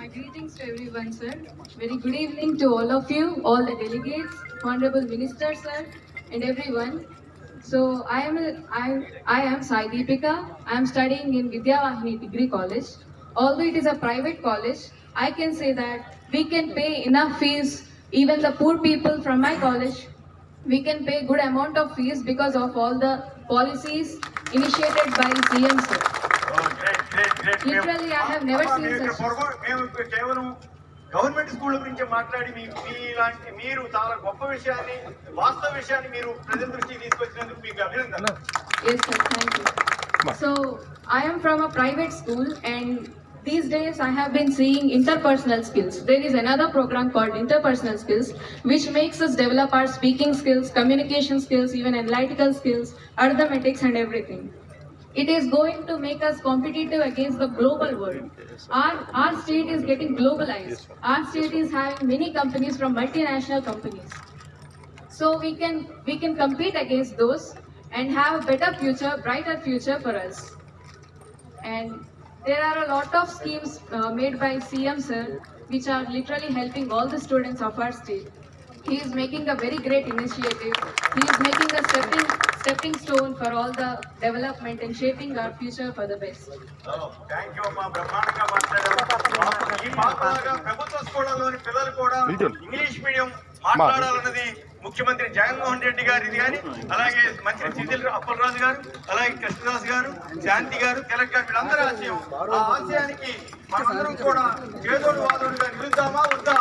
My greetings to everyone, sir. Very good evening to all of you, all the delegates, honorable minister, sir, and everyone. So I am I, I am Sai Deepika. I am studying in Vidyavahini Degree College. Although it is a private college, I can say that we can pay enough fees. Even the poor people from my college, we can pay good amount of fees because of all the policies initiated by CM sir. Literally, I have never seen మేము కేవలం government school గురించి మాట్లాడి మీ మీలాంటి మీరు చాలా గొప్ప విషయాన్ని వాస్తవ విషయాన్ని మీరు ప్రజల దృష్టికి తీసుకొచ్చినందుకు మీకు అభినందన Yes, sir. Thank you. So, I am from a private school, and these days I have been seeing interpersonal skills. There is another program called interpersonal skills, which makes us develop our speaking skills, communication skills, even analytical skills, arithmetics, and everything. It is going to make us competitive against the global world. Our, our state is getting globalized. Our state is having many companies from multinational companies. So we can we can compete against those and have a better future, brighter future for us. And there are a lot of schemes uh, made by CM sir, which are literally helping all the students of our state. He is making a very great initiative. He is making a stepping stepping stone for all the development and shaping our future for the best. Thank you అమ్మా బ్రహ్మాండంగా మాట్లాడారు. ఈ పాపలాగా ప్రభుత్వ స్కూళ్ళలోని పిల్లలు కూడా English medium మాట్లాడాలన్నది ముఖ్యమంత్రి జగన్మోహన్ రెడ్డి గారిది కానీ అలాగే మంత్రి సిదిల్ అప్పలరాజు గారు అలాగే కృష్ణదాస్ గారు శాంతి గారు తిలక్ గారు వీళ్ళందరూ ఆశయం. ఆ ఆశయానికి మనందరం కూడా చేదోడు వాదోడుగా నిలుద్దామా? వద్దా?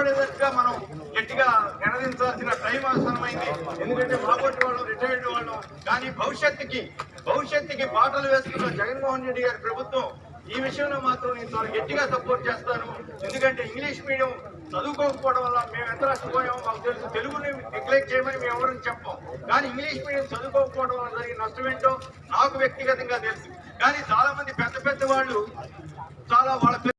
అందరికీ మనం గట్టిగా నినదించాల్సిన టైం అవసరమైంది. ఎందుకంటే మాబోటి వాళ్ళు రిటైర్డ్ వాళ్ళు. కానీ భవిష్యత్తుకి భవిష్యత్తుకి బాటలు వేస్తున్న జగన్మోహన్ రెడ్డి గారి ప్రభుత్వం ఈ విషయంలో మాత్రం నేను చాలా గట్టిగా సపోర్ట్ చేస్తాను. ఎందుకంటే ఇంగ్లీష్ మీడియం చదువుకోకపోవడం వల్ల మేము ఎంత నష్టపోయామో మాకు తెలుసు. తెలుగుని నెగ్లెక్ట్ చేయమని మేము ఎవరు చెప్పం. కానీ ఇంగ్లీష్ మీడియం చదువుకోకపోవడం వల్ల జరిగిన నష్టం ఏంటో నాకు వ్యక్తిగతంగా తెలుసు. కానీ చాలా మంది పెద్ద పెద్ద వాళ్ళు చాలా వాళ్ళ